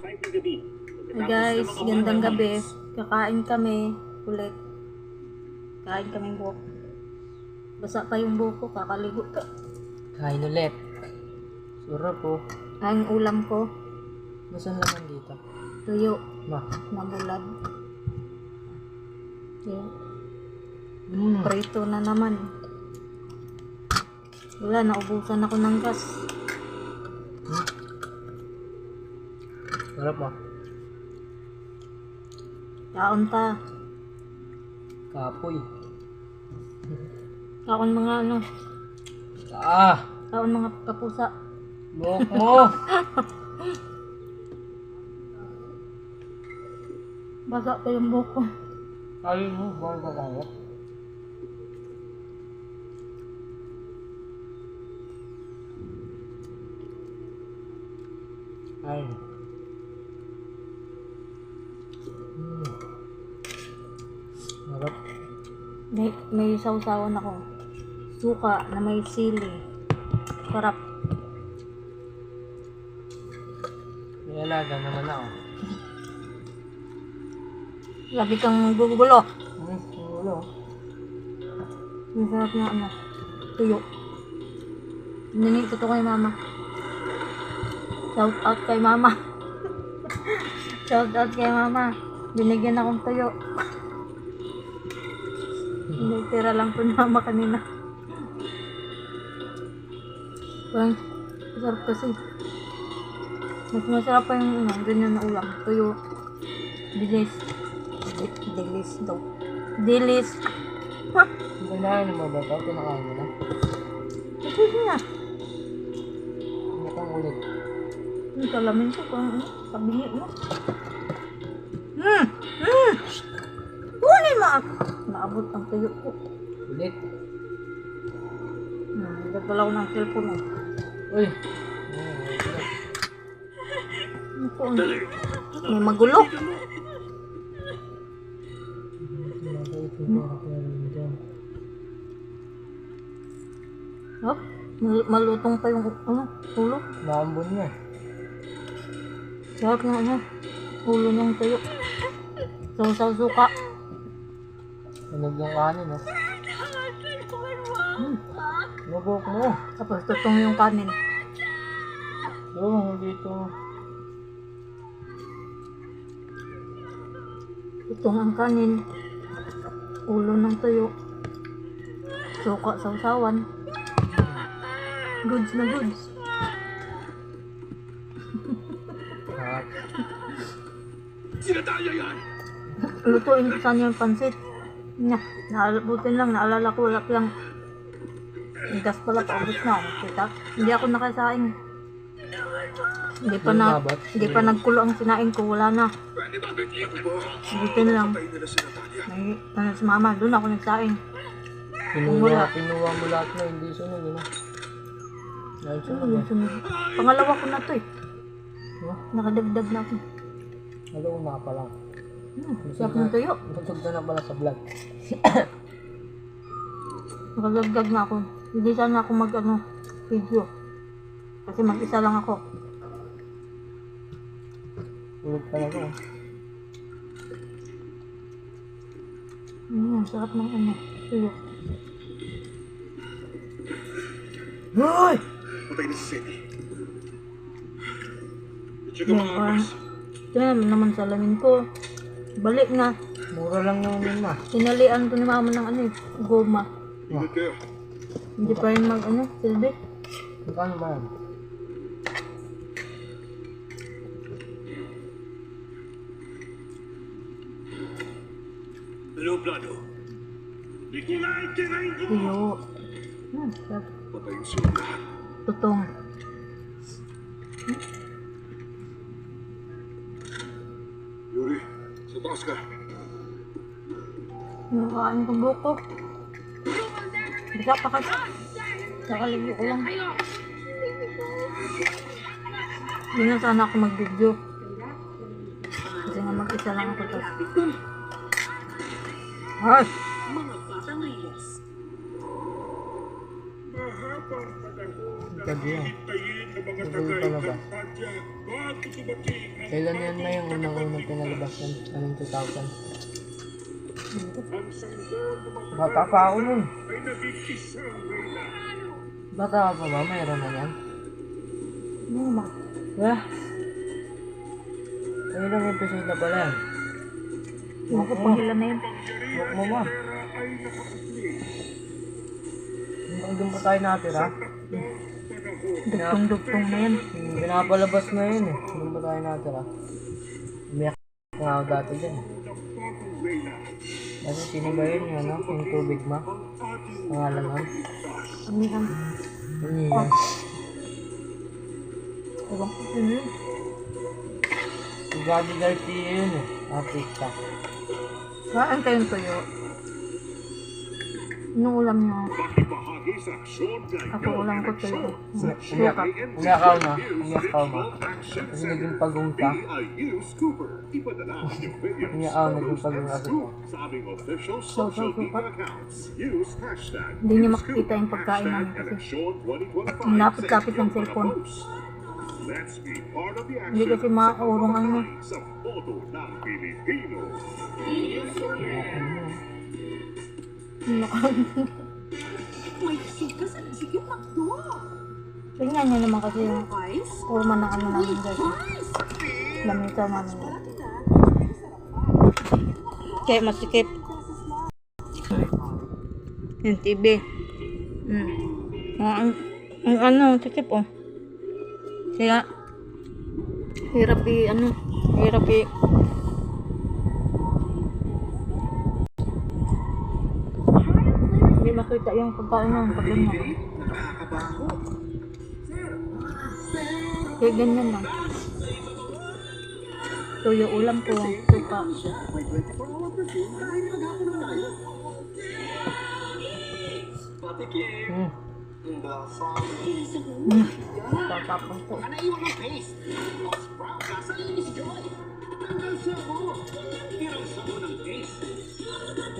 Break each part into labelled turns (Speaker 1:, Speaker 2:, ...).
Speaker 1: Hey guys, gandang gabi. Kakain kami ulit. Kain kami buhok. Basa pa yung buhok ko, kakaligo ka.
Speaker 2: Kain ulit. Sarap po.
Speaker 1: Ang ulam ko,
Speaker 2: Nasaan laman dito?
Speaker 1: tuyo
Speaker 2: Ma.
Speaker 1: na bulad. Yeah.
Speaker 2: Mm.
Speaker 1: Prito na naman. Wala, naubusan ako ng gas.
Speaker 2: Sarap ah.
Speaker 1: Kaon ta.
Speaker 2: Kapoy.
Speaker 1: Kaon mga ano,
Speaker 2: Ah!
Speaker 1: kaon mga kapusa.
Speaker 2: Buhok mo!
Speaker 1: Basa pa yung buhok ko.
Speaker 2: Kain mo, bawal ka kaya.
Speaker 1: May, may sausawan ako. Suka na may sili. Sarap.
Speaker 2: May alaga naman ako.
Speaker 1: Lagi kang gugulo.
Speaker 2: Hmm, wala.
Speaker 1: Ang sarap na ano, tuyo. Ningi ko to kay mama. Shout out kay mama. Shout out kay mama. Binigyan akong tuyo. Tira lang po ni mama kanina. Parang, masarap kasi. Mas masarap pa yung ano, ganyan na ulam. Tuyo. Dilis. Di- Dilis daw. Dilis. Ha?
Speaker 2: Kinain mo ba ito? Kinakain mo na?
Speaker 1: Ito na.
Speaker 2: Mukhang ulit.
Speaker 1: Yung salamin ko, kung ano, kabingi mo. Hmm! Hmm! Kunin mo ako! Naabot ang tuyo ko.
Speaker 2: Ulit.
Speaker 1: Hmm, nagdala ko ng cellphone mo.
Speaker 2: Uy!
Speaker 1: Ito, may magulo. Oh, mal- malutong pa yung ano, ulo.
Speaker 2: Naambon niya.
Speaker 1: Sarap ng ano, ulo ng tuyo. Sausaw suka.
Speaker 2: Tunog yung kanin, oh.
Speaker 1: Hmm.
Speaker 2: Nabok mo.
Speaker 1: Tapos tutong yung kanin.
Speaker 2: Oo, dito.
Speaker 1: Tutong ang kanin. Ulo ng tuyo. Suka sausawan. Goods na goods. Lutuin ko sana yung pansit. Na, naalabutin lang, naalala ko, wala lang. Yung gas pala, paubos na ako. Kita? Hindi ako nakasaing. Hindi pa na,
Speaker 2: Lumabat?
Speaker 1: hindi pa nagkulo ang sinaing ko, wala na. Butin lang. May, ano si mama, doon ako nagsaing.
Speaker 2: Pinuha, pinuha mo lahat na, hindi sunod, yun, ah. Dahil
Speaker 1: Ano
Speaker 2: sunod,
Speaker 1: yung sunod? Pangalawa ko na to eh.
Speaker 2: ah.
Speaker 1: Nakadagdag na ako.
Speaker 2: Ano, una pa lang.
Speaker 1: Hmm, sarap ng tuyo.
Speaker 2: Busog ka na pala sa vlog.
Speaker 1: Nakadagdag na ako. Hindi sana ako mag ano, video. Kasi mag-isa lang ako.
Speaker 2: Ulog pa lang, oh.
Speaker 1: Mm, sarap ng ano, tuyo.
Speaker 2: Hoy!
Speaker 3: Patay na si armas.
Speaker 1: ito na naman salamin ko. Balik na.
Speaker 2: Mura lang naman yun, ma.
Speaker 1: Sinalian ko ni mama ng ano eh, goma.
Speaker 3: Ingat kayo.
Speaker 1: Hindi pa rin mag ano, silbi.
Speaker 2: Magkano ba yan?
Speaker 3: Ano plano? Nikolai, ko!
Speaker 1: Tuyo. Hmm, sarap.
Speaker 3: Patayin silang lahat.
Speaker 1: Tutong.
Speaker 3: Taas ka.
Speaker 1: Nakakain ko buko. Bisa pa kasi. Nakaligo ko lang. Hindi na sana ako mag-video. Kasi nga mag-isa lang ako tapos. Ay!
Speaker 3: Dumating ang
Speaker 2: Kailan yan na yung unang-unang pinalabas yan? Anong 2000?
Speaker 3: Ang sanggol ng mga
Speaker 2: Bata pa ako nun. Bata ka pa ba? Mayroon na yan?
Speaker 1: Mama.
Speaker 2: Wah! Ay, ilang episode na pala yan?
Speaker 1: Na yun.
Speaker 2: Huwag mo. Hanggang doon pa tayo natira.
Speaker 1: Dugtong-dugtong na yan.
Speaker 2: Hmm, Pinapalabas na yun eh. Doon pa tayo natira. Umiyak nga ako dati dyan. Kasi sino ba yun? Ano? Yung tubig ma? Pangalan
Speaker 1: yan?
Speaker 2: Ano yun?
Speaker 1: Ewan ko yun.
Speaker 2: Si Gabi Garcia yun eh. Artista.
Speaker 1: Saan kayong tuyo? Anong ulam niyo? Ako ulam ko tuyo.
Speaker 2: Umiyak ako na. Umiyak ako ma. Kasi naging pagong ka. Ako naging pagong
Speaker 4: media accounts. Use hashtag
Speaker 1: Hindi niyo makikita yung pagkain namin kasi
Speaker 4: eleksyon 2025
Speaker 1: ang lapit-lapit ng cellphone. Hindi kasi maurong ang ano.
Speaker 4: sa boto ng Pilipino.
Speaker 5: May chika sa Chicken McDo.
Speaker 1: Tingnan niyo naman kasi yung forma ng ano namin guys.
Speaker 5: Ice!
Speaker 1: Lamita namin. Kaya masikip. Yung TV. Ang, ang ano, sikip oh. Kaya, hirap i, ano, hirap i, makita yung pagkain ng pag ganyan. Kaya ganyan lang. Tuyo ulam ko, suka.
Speaker 2: Hmm.
Speaker 1: Tatapon ko.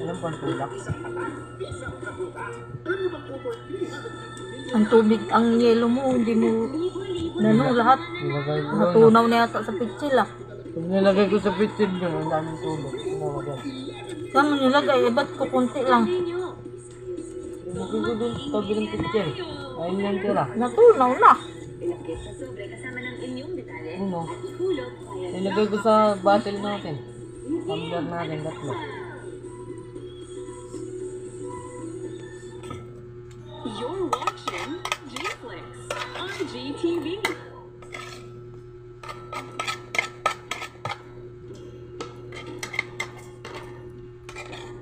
Speaker 2: Alam pa ang tulak.
Speaker 1: Ang tubig, ang yelo mo, hindi mo, ano, lahat.
Speaker 2: Nilagay ko.
Speaker 1: Natunaw na yata sa pitsil ah.
Speaker 2: Pag nilagay ko sa pitsin yun, ang daming tulog.
Speaker 1: Saan mo nilagay? Eh, ba't ko konti lang?
Speaker 2: Nilagay ko dun sa tabi ng pitsin. Ayun lang tira.
Speaker 1: Natunaw na.
Speaker 2: Uno. Nilagay ko sa bottle natin. Tumbler natin, tatlo.
Speaker 5: You're watching G-Flix on GTV.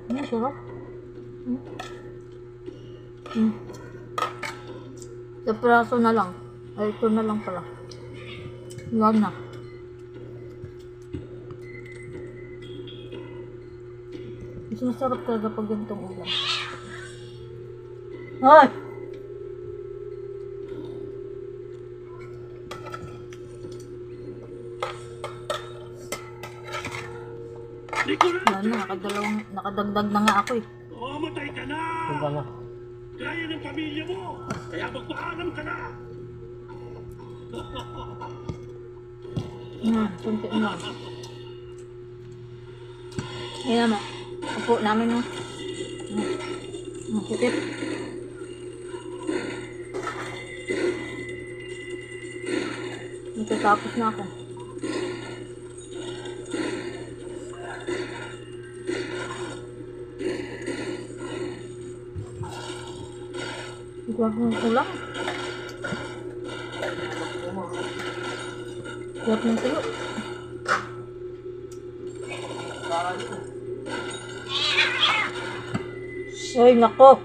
Speaker 1: Ano, sarap. Hmm. Hmm. Sa praso na lang. Ay, ito na lang pala. Huwag na. Mas masarap talaga pag ganitong ulam. Hoy! Na, nakadalawang, nakadagdag na nga ako eh.
Speaker 3: Mamatay ka na!
Speaker 2: Kung ano.
Speaker 3: Gaya ng pamilya mo! Kaya magpaalam ka na!
Speaker 1: Hmm, kunti na. Ayan naman. Upo namin no. Hmm. Hmm, Sikip. Matatapos na ako. Igual ng kulang. Igual ng tuyo. Ay, nako.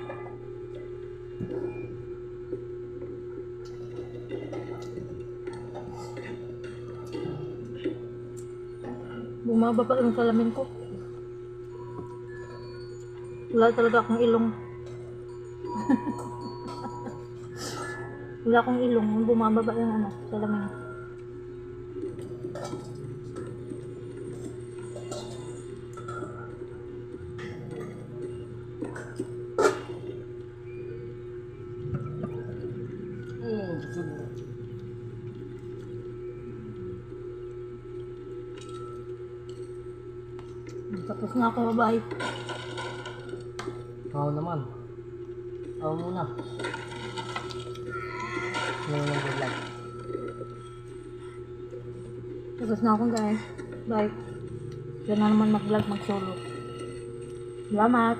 Speaker 1: Bumaba pa yung salamin ko. Wala talaga akong ilong. Wala akong ilong. Bumababa yung ano, salamin. Tapos na ako, bye.
Speaker 2: Ikaw naman. Ikaw muna. Ngayon ang good luck.
Speaker 1: Tapos na ako guys. Bye. Diyan na naman mag-vlog, mag-solo. Salamat.